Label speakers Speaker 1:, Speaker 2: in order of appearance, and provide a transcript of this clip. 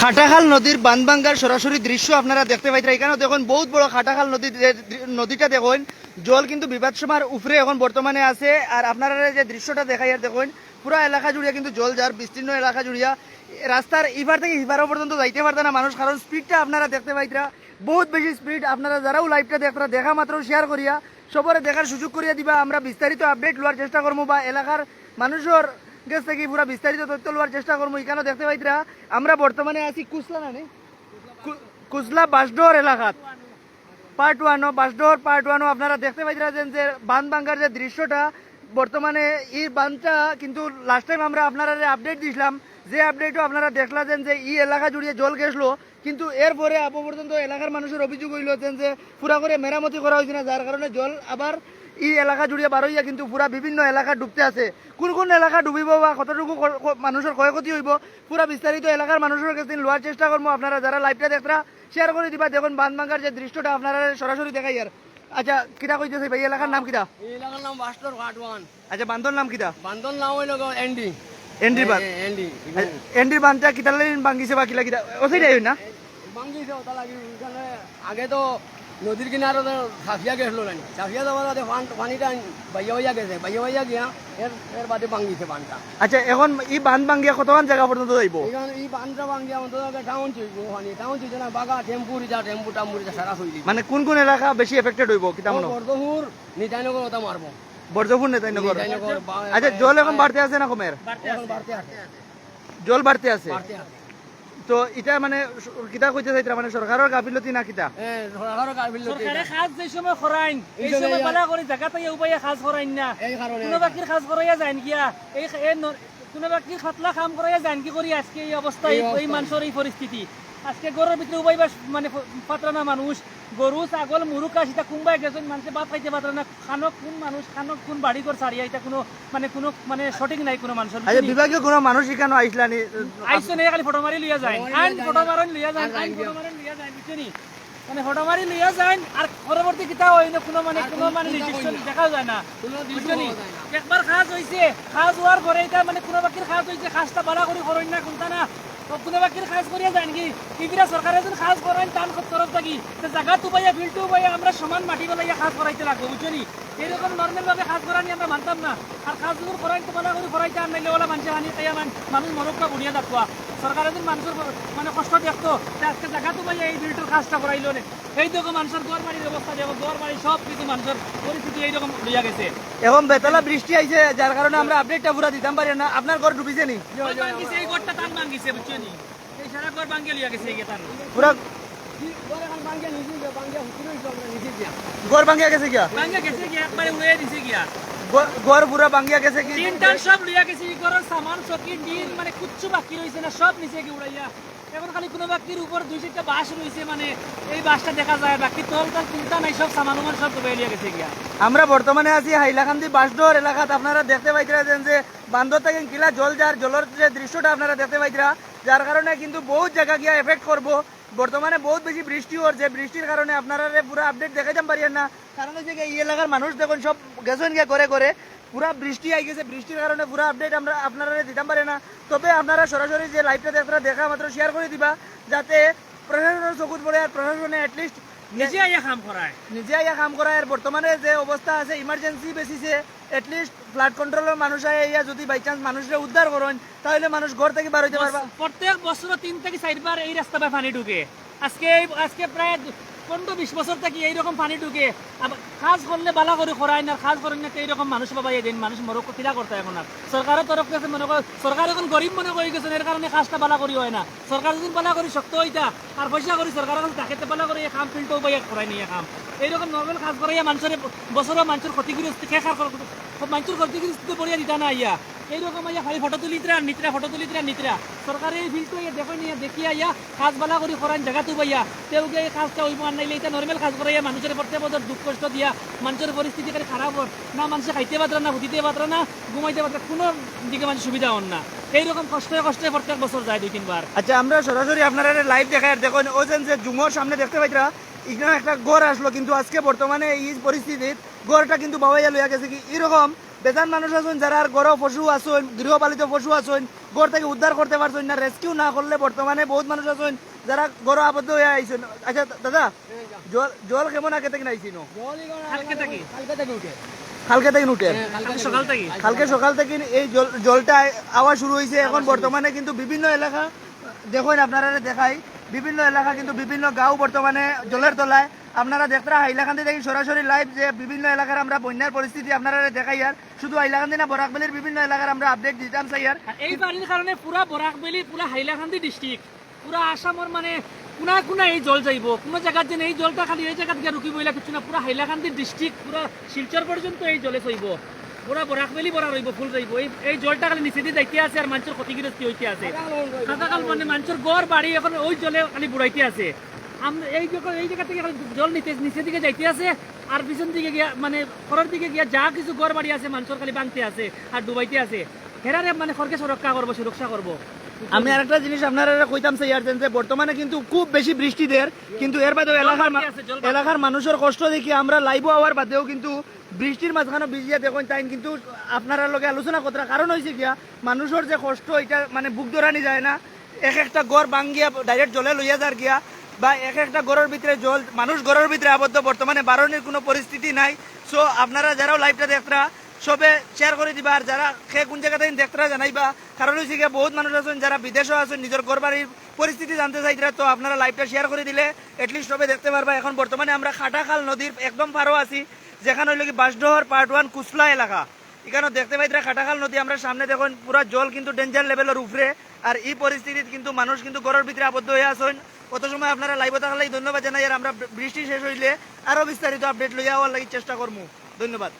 Speaker 1: খাটাখাল নদীর বানবাঙ্গার সরাসরি দৃশ্য আপনারা দেখতে পাইতেন এখানেও দেখুন, বহুত বড় খাটাখাল নদী নদীটা দেখুন। জল কিন্তু বিবাদ বিবাদসীমার উপরে এখন বর্তমানে আছে। আর আপনারা যে দৃশ্যটা দেখাই, আর দেখুন, পুরা এলাকা জুড়িয়া কিন্তু জল যার বিস্তীর্ণ এলাকা জুড়িয়া। রাস্তার ইবার থেকে ইবারও পর্যন্ত যাইতে পারতো না মানুষ, কারণ স্পিডটা আপনারা দেখতে পাইতরা। বহুত বেশি স্পিড আপনারা যারাও লাইভটা দেখতরা, দেখা মাত্র শেয়ার করিয়া, সবরে দেখার সুযোগ করিয়া দিবা। আমরা বিস্তারিত আপডেট লওয়ার চেষ্টা করব বা এলাকার মানুষের কাছ থেকে পুরো বিস্তারিত তথ্য লওয়ার চেষ্টা করব। এখানেও দেখতে পাইতরা আমরা বর্তমানে আছি কুসলা কুসলা এলাকাত। পার্ট পার্ট ওয়ানও আপনারা দেখতে পাইতেছেন যে বান ভাঙ্গার যে দৃশ্যটা, বর্তমানে এই বানটা কিন্তু লাস্ট টাইম আমরা আপনারা আপডেট দিছিলাম, যে আপডেটও আপনারা দেখলাম যে এই এলাকা জুড়িয়ে জল গেছলো, কিন্তু এরপরে আপ পর্যন্ত এলাকার মানুষের অভিযোগ হইলছেন যে পুরা করে মেরামতি করা হয়েছে না, যার কারণে জল আবার এই এলাকা জুড়িয়ে বার হইয়া কিন্তু পুরা বিভিন্ন এলাকা ডুবতে আছে। কোন কোন এলাকা ডুবিব বা কতটুকু মানুষের ক্ষয়ক্ষতি হইব পুরা বিস্তারিত এলাকার মানুষের কাছে লোয়ার চেষ্টা করব আপনারা যারা লাইভটা দেখরা শেয়ার করে দিবা। দেখুন বানবাঙ্গার যে দৃশ্যটা আপনারা সরাসরি দেখাই আর আচ্ছা কিটা কইতেছে ভাই এলাকার নাম কিটা?
Speaker 2: এলাকার নাম বাস্টর ঘাট ওয়ান
Speaker 1: আচ্ছা বান্ধর নাম কিটা?
Speaker 2: বান্দর নাম হইল এন্ডি।
Speaker 1: এন্ডি বান
Speaker 2: এন্ডি।
Speaker 1: এন্ডির বানটা কিটা লাইন ভাঙ্গিছে বা কিলা কিটা? ওসাইটাই না?
Speaker 2: ভাঙ্গিছে ওটা লাগি আগে তো নদীর কিনারে তো সাফিয়া গেছিল না সাফিয়া যাওয়ার বাদে পান- পানিটা বাইয়া বাইয়া গেছে। বাইয়া বাইয়া গিয়া এর এর বাদে ভাঙ্গিছে বানটা
Speaker 1: আচ্ছা এখন এই বান ভাঙ্গিয়া কতক্ষণ জায়গা পর্যন্ত যাইব?
Speaker 2: এখানে এই বানটা ভাঙ্গিয়া আমাদের টাউন চইব পানি টাউন চইছে না বাগা টেম্পু যা টেম্পু টাম্পু যা সারা দিবে
Speaker 1: মানে কোন কোন এলাকা বেশি এফেক্টেড হইব কিতা মনে?
Speaker 2: বর্ধপুর নিতাইনগর ওটা মারবো।
Speaker 1: বর্ধপুর নিতাইনগর। আচ্ছা জল এখন বাড়তে আছে না কমের?
Speaker 2: বাড়তে আছে।
Speaker 1: জল বাড়তে আছে?
Speaker 2: বাড়তে আছে।
Speaker 1: তো এটা মানে কিতা কইতে চাইতরা মানে সরকারের গাফিলতি না কিতা?
Speaker 2: সরকারের গাফিলতি
Speaker 3: সরকারে খাজ যে সময় খরাইন এই সময় বালা করে জায়গা উপায়ে খাজ খরাইন না।
Speaker 2: এই কারণে
Speaker 3: কোনো বাকির খাজ করাইয়া যায় কি এই কোনো বাকির খাতলা কাম করাইয়া যায় কি করি আজকে এই অবস্থা এই এই মানুষের এই পরিস্থিতি আজকে গরুর ভিতরে উপায় মানে পাত্রা না মানুষ। গরু ছাগল মুরুকা সেটা কোনবাই গেছেন মানুষে ভাত খাইতে পাত্রা না। খানক কোন মানুষ খানক কোন বাড়ি ঘর সারিয়া এটা কোনো মানে কোনো মানে সঠিক নাই কোনো মানুষের।
Speaker 1: আচ্ছা বিভাগীয় কোনো মানুষ এখানে আইসলানি
Speaker 3: আইসো নে খালি ফটো মারি লইয়া যায় আইন ফটো মারন লইয়া যায় আইন ফটো মারন লইয়া যায় বুঝছেনি মানে ফটো মারি লইয়া যায় আর পরবর্তী কিতা হয় না কোনো মানে কোনো মানে নির্দিষ্ট দেখা যায় না বুঝছেনি একবার খাজ হইছে খাজ হওয়ার পরে এটা মানে কোনো বাকির খাজ হইছে খাজটা বালা করে করেন না কোনটা না? কোনো বাকির খাজ করিয়া যায় কি? ইবিরা সরকারের যদি খাজ করেন তান তরফ থাকি জায়গা তুবাইয়া উবাইয়া আমরা সমান মাটি বলাইয়া খাজ করাইতে লাগবো বুঝছেনি এরকম নর্মাল ভাবে খাজ করানি আমরা মানতাম না। আর যদি করাই তো বালা করে করাইতে আর নাইলে ওলা মানুষের হানি মান মানুষ বুড়িয়া সরকারে যদি মানুষের মানে কষ্ট দেখতো তে আজকে জায়গা তুবাইয়া এই বিল্টুর কাজটা করাইলো নে। এই দেখো মানুষের দোয়ার বাড়ির অবস্থা দেখো দোয়ার বাড়ি সব কিছু মানুষের পরিস্থিতি এইরকম লইয়া গেছে।
Speaker 1: এখন বেতলা বৃষ্টি আইছে যার কারণে আমরা আপডেটটা পুরা দিতাম পারি না। আপনার ঘর ডুবিছে নি?
Speaker 3: এই ঘরটা টান ভাঙ্গিছে বুঝছেনি এই সারা ঘর ভাঙ্গে লইয়া গেছে এই গেতান।
Speaker 1: পুরা ভাঙ্গিয়া গেছে গিয়া
Speaker 3: গেছে গিয়া একবারে উড়ে দিছে গিয়া
Speaker 1: ঘর- ঘর পুরা ভাঙ্গিয়া গেছে কি?
Speaker 3: তিন টান সব লইয়া গেছে ঘরের সামান চকি ডিল মানে কুচ্ছু বাকি রইছে না সব নিচে গিয়ে উড়াইয়া। এখন খালি কোনো বাকির উপর দুই চারটা বাঁশ রইছে মানে এই বাঁশটা দেখা যায় বাকি তল তল চিন্তা নাই সব সামান উমান সব ডুবে লিয়া গেছে গিয়া।
Speaker 1: আমরা বর্তমানে আছি হাইলাকান্দি বাসডোর এলাকাত আপনারা দেখতে পাইতেছেন যে বান্ধব থেকে কিলা জল যার জলের যে দৃশ্যটা আপনারা দেখতে পাইতরা যার কারণে কিন্তু বহুত জায়গা গিয়া এফেক্ট করব। বর্তমানে বহুত বেশি বৃষ্টি হচ্ছে। বৃষ্টির কারণে আপনারা পুরো আপডেট দেখাইতাম পারিয়েন না। কারণ হচ্ছে এই এলাকার মানুষ দেখুন, সব গেছেন গিয়ে করে করে পুরা বৃষ্টি আই গেছে, বৃষ্টির কারণে পুরো আপডেট আমরা আপনারা দিতাম পারে না। তবে আপনারা সরাসরি যে লাইভটা দেখা মাত্র শেয়ার করে দিবা, যাতে প্রশাসনের চকুত পড়ে আর প্রশাসনে অ্যাটলিস্ট
Speaker 3: নিজে আইয়া কাম করায়
Speaker 1: নিজে আইয়া কাম করায় আর বর্তমানে যে অবস্থা আছে ইমার্জেন্সি বেসিসে এটলিস্ট ফ্লাড কন্ট্রোলের মানুষ আইয়া যদি বাই চান্স মানুষের উদ্ধার করেন তাহলে মানুষ ঘর থেকে বার হইতে পারবা
Speaker 3: প্রত্যেক বছর তিন থেকে চারবার এই রাস্তা পানি ঢুকে। আজকে আজকে প্রায় পনেরো বিশ বছর থেকে এইরকম পানি ঢুকে। কাজ করলে বালা করে করায় না, কাজ করেন না, এইরকম মানুষ পাবা এদিন মানুষ মরক কিলা করতে এখন আর সরকারের তরফ থেকে মনে করে সরকার এখন গরিব মনে করে গেছেন এর কারণে কাজটা বালা করি হয় না। সরকার যদি বালা করি শক্ত হইতা আর পয়সা করি সরকার এখন তাকে বালা করে এই কাম ফিল্টো পাইয়া করাই নিয়ে কাম। এইরকম নর্মাল কাজ করাইয়া মানুষের বছরের মানুষের ক্ষতিগ্রস্ত খেখার মানুষের ক্ষতিগ্রস্ত পড়িয়া দিতা না ইয়া এইরকম আইয়া খালি ফটো তুলিতরা নিতরা ফটো তুলিতরা নিতরা সরকারে এই ফিল্ডটো ইয়া দেখো নিয়া, দেখি আইয়া কাজ বালা কৰি করান জায়গাটো পাইয়া তেওঁলোকে এই কাজটা হইব আর নাইলে এটা নর্মাল কাজ করাইয়া মানুষের প্রত্যেক বছর দুঃখ কষ্ট দিয়া। মানুষের পরিস্থিতি খারাপ হর না মানুষে খাইতে পাত্রা না হুদিতে পাত্রা না ঘুমাইতে পাত্রা কোনো দিকে মানুষ সুবিধা হন না। এইরকম কষ্টে কষ্টে প্রত্যেক বছর যায় দুই তিনবার
Speaker 1: আচ্ছা আমরা সরাসরি আপনারা লাইভ আর দেখুন ও যে জুমোর সামনে দেখতে পাইতরা এখানে একটা গড় আসলো, কিন্তু আজকে বর্তমানে এই পরিস্থিতিত গড়টা কিন্তু বাবাইয়া লইয়া গেছে কি এরকম বেজান মানুষ আছেন যারা আর গড় পশু আছেন গৃহপালিত পশু আছেন গড় থেকে উদ্ধার করতে পারছেন না রেস্কিউ না করলে বর্তমানে বহুত মানুষ আছেন যারা গড় আবদ্ধ হয়ে আইছেন। আচ্ছা দাদা জল জল কেমন আগে থেকে নাইছিল
Speaker 3: কালকে থেকে?
Speaker 2: কালকে থেকে উঠে।
Speaker 1: কালকে থেকে উঠে।
Speaker 2: কালকে
Speaker 3: কালকে সকাল থেকে।
Speaker 1: কালকে সকাল থেকে এই জল- জলটা আওয়া শুরু হয়েছে এখন বর্তমানে কিন্তু বিভিন্ন এলাকা দেখুন আপনারা দেখাই বিভিন্ন এলাকা কিন্তু বিভিন্ন গাঁও বর্তমানে জলের তলায় আপনারা দেখতে হাইলাকান্দি থেকে সরাসরি লাইভ যে বিভিন্ন এলাকার আমরা বন্যার পরিস্থিতি আপনারা দেখাই আর। শুধু হাইলাকান্দি না বরাকবেলির বিভিন্ন এলাকার আমরা আপডেট দিতাম চাই আর
Speaker 3: আর এই পানির কারণে পুরা বরাকবেলি পুরা হাইলাকান্দি ডিস্ট্রিক্ট পুরা আসামর মানে কোনা কোনা এই জল যাইব, কোনো জায়গার যেন এই জলটা খালি এই জায়গা থেকে রুকি বইলা কিছু না, পুরা হাইলাকান্দি ডিস্ট্রিক্ট পুরা শিলচর পর্যন্ত এই জলে চইব। পুরা বরাকবেলি বরা রইব, ফুল রইব এই এই জলটা খালি নিচে দিয়ে যাইতে আছে আর মানুষের ক্ষতিগ্রস্ত হইতে আছে। কাকাকাল মানে মানুষের গড় বাড়ি এখন ওই জলে খালি বুড়াইতে আছে। আমরা এই এই জায়গা থেকে জল নিচে নিচের দিকে যাইতে আছে আর পিছন দিকে গিয়া মানে দিকে গিয়া যা কিছু গড় বাড়ি আছে মানুষের খালি বাঁধতে আছে আর ডুবাইতে আছে। হেরারে মানে সুরক্ষা করব সুরক্ষা করব।
Speaker 1: আমি আরেকটা জিনিস আপনারা কইতাম যে বর্তমানে কিন্তু খুব বেশি বৃষ্টি দের কিন্তু এর বাদেও এলাকার। এলাকার মানুষের কষ্ট দেখি আমরা লাইভ হওয়ার বাদেও কিন্তু বৃষ্টির মাঝখানে ভিজিয়া দেখুন তাই কিন্তু আপনারা লগে আলোচনা করার কারণ হয়েছে গিয়া মানুষের যে কষ্ট এটা মানে বুক ধরানি যায় না। এক একটা গড় ভাঙ্গিয়া ডাইরেক্ট জলে লইয়া যার গিয়া বা এক একটা গড়ের ভিতরে জল, মানুষ গড়ের ভিতরে আবদ্ধ। বর্তমানে বারণের কোনো পরিস্থিতি নাই। সো আপনারা যারাও লাইভটা দেখরা, সবে শেয়ার করে দিবা। আর যারা সে কোন জায়গাতে দেখতরা জানাইবা। কারণ গিয়ে বহুত মানুষ আছেন, যারা বিদেশও আছেন, নিজের ঘর বাড়ির পরিস্থিতি জানতে চাইতরা। তো আপনারা লাইভটা শেয়ার করে দিলে এটলিস্ট সবে দেখতে পারবা। এখন বর্তমানে আমরা খাটাখাল নদীর একদম পারও আছি, যেখানে হইল কি বাসডহর পার্ট ওয়ান কুসলা এলাকা। এখানে দেখতে পাইতরা খাটাখাল নদী, আমরা সামনে দেখুন, পুরা জল কিন্তু ডেঞ্জার লেভেলের উপরে। আর এই পরিস্থিতি কিন্তু মানুষ কিন্তু ঘরের ভিতরে আবদ্ধ হয়ে আসেন কত সময় আপনারা লাইভ থাকলে ধন্যবাদ জানাই, আর আমরা বৃষ্টি শেষ হইলে আরও বিস্তারিত আপডেট লইয়া হওয়ার লাগি চেষ্টা করব ধন্যবাদ।